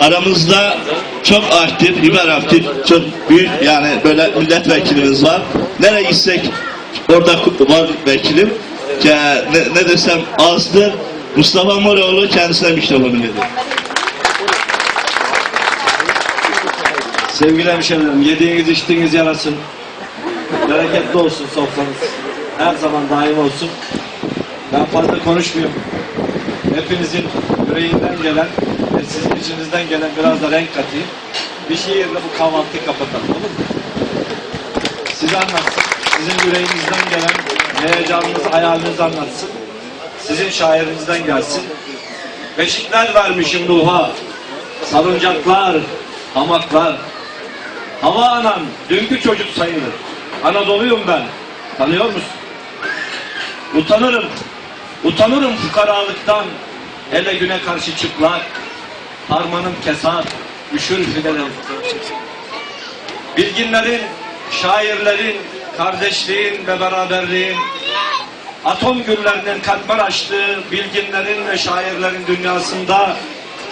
Aramızda çok aktif, hiperaktif, çok büyük yani böyle milletvekilimiz var. Nereye gitsek orada var vekilim. Ke- Ne, ne desem azdır. Mustafa Moroğlu kendisine mikrofonu veriyor. Sevgili hemşehrilerim, yediğiniz içtiğiniz yarasın. Bereketli olsun sofranız. Her zaman daim olsun. Ben fazla konuşmuyorum. Hepinizin yüreğinden gelen sizin içinizden gelen biraz da renk katayım. Bir şiirle bu kahvaltıyı kapatalım olur mu? Size anlatsın. Sizin yüreğinizden gelen heyecanınızı, hayalinizi anlatsın. Sizin şairinizden gelsin. Beşikler vermişim ruha. Salıncaklar, hamaklar. Hava anam, dünkü çocuk sayılır. Anadolu'yum ben. Tanıyor musun? Utanırım. Utanırım fukaralıktan. Hele güne karşı çıplak. Harmanım kesat. Üşür fidelim. Bilginlerin, şairlerin, kardeşliğin ve beraberliğin atom güllerinin katmer açtığı bilginlerin ve şairlerin dünyasında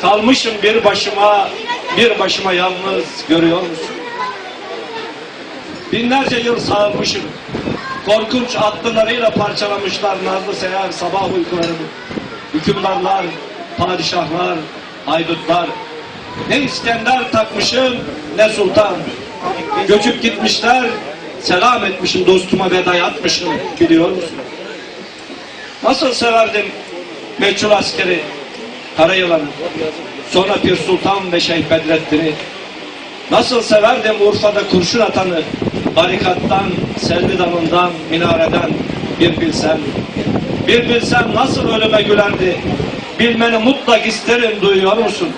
kalmışım bir başıma, bir başıma yalnız görüyor musun? Binlerce yıl sağırmışım. Korkunç atlılarıyla parçalamışlar nazlı seher sabah uykularımı. Hükümdarlar, padişahlar, haydutlar. Ne İskender takmışım ne sultan. Göçüp gitmişler, selam etmişim dostuma veda atmışım biliyor musun? Nasıl severdim meçhul askeri, Karayılan'ı, sonra Pir Sultan ve Şeyh Bedrettin'i, Nasıl severdim Urfa'da kurşun atanı, barikattan, selvi damından, minareden bir bilsem. Bir bilsem nasıl ölüme gülerdi, bilmeni mutlak isterim duyuyor musun?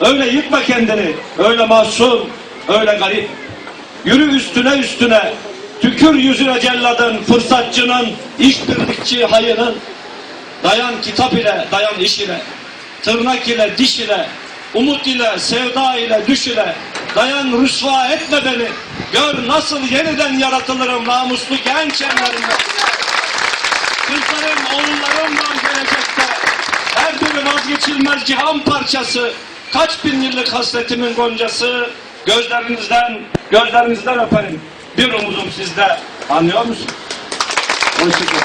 Öyle yıkma kendini, öyle mahzun, öyle garip. Yürü üstüne üstüne, tükür yüzüne celladın, fırsatçının, işbirlikçi hayının. Dayan kitap ile, dayan iş ile, tırnak ile, diş ile, umut ile, sevda ile, düş ile. Dayan rüsva etme beni. Gör nasıl yeniden yaratılırım namuslu genç ellerimle. Vazgeçilmez cihan parçası. Kaç bin yıllık hasretimin goncası. Gözlerinizden, gözlerinizden öperim. Bir umudum sizde. Anlıyor musun? Hoşçakalın.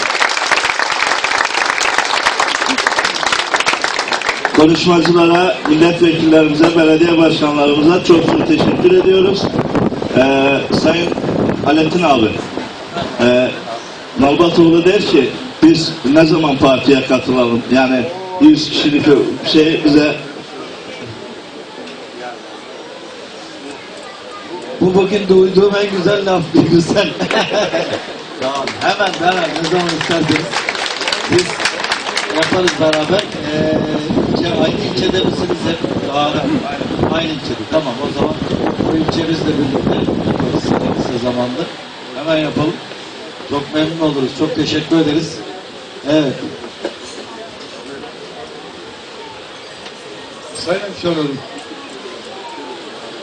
Konuşmacılara, milletvekillerimize, belediye başkanlarımıza çok çok teşekkür ediyoruz. Ee, Sayın Alettin abi, e, Nalbatoğlu der ki biz ne zaman partiye katılalım? Yani 100 kişilik şey bize Bu bugün duyduğum en güzel laf güzel. tamam hemen hemen ne zaman isterseniz biz yaparız beraber. Ee, ilçe, aynı ilçede misiniz hep? Daha da, aynı ilçede. Tamam o zaman bu ilçemizle birlikte yaparız kısa zamanda. Hemen yapalım. Çok memnun oluruz. Çok teşekkür ederiz. Evet. Sayın hemşehrilerim.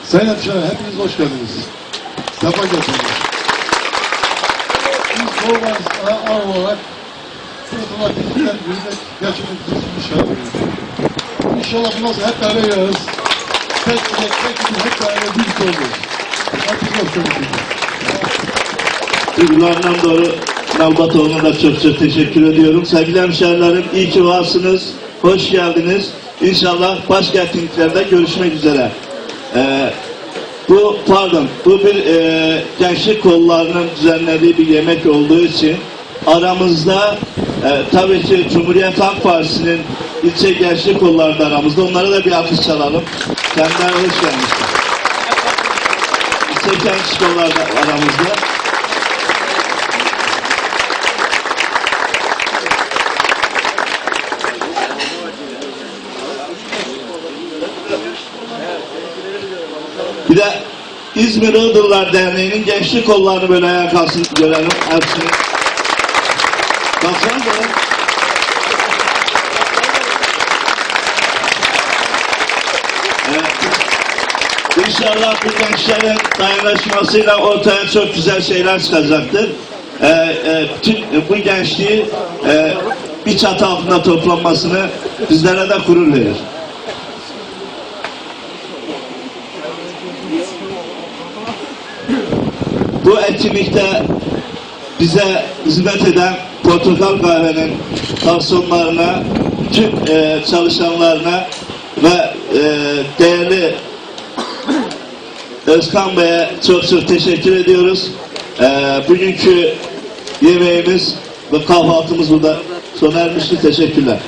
Sayın hemşehrilerim hepiniz hoş geldiniz. Sefa getirdiniz. Biz Doğumaz A, A olarak Fırtınalar Bizimler birinde gerçekten bir şey yapıyoruz. İnşallah bundan sonra hep beraber yararız. Tek tek tek tek hep beraber birlikte oluruz. Hepiniz hoş geldiniz. Duygularından doğru Nalbatoğlu'na da çok çok teşekkür ediyorum. Sevgili hemşehrilerim iyi ki varsınız. Hoş geldiniz. İnşallah başka etkinliklerde görüşmek üzere. Ee, bu pardon bu bir e, gençlik kollarının düzenlediği bir yemek olduğu için aramızda e, tabii ki Cumhuriyet Halk Partisi'nin ilçe gençlik kolları da aramızda. Onlara da bir alkış çalalım. Kendilerine hoş gelmişler. İlçe gençlik kolları da aramızda. Bir de İzmir Iğdırlar Derneği'nin gençlik kollarını böyle ayağa kalsın görelim hepsini. Baksanıza. ya. Evet. İnşallah bu gençlerin dayanışmasıyla ortaya çok güzel şeyler çıkacaktır. Ee, e, tüm bu gençliği e, bir çatı altında toplanmasını bizlere de gurur verir. Etkinlikte bize hizmet eden Portakal Kahve'nin garsonlarına, tüm e, çalışanlarına ve e, değerli Özkan Bey'e çok çok teşekkür ediyoruz. E, bugünkü yemeğimiz ve kahvaltımız burada sona ermişti. Teşekkürler.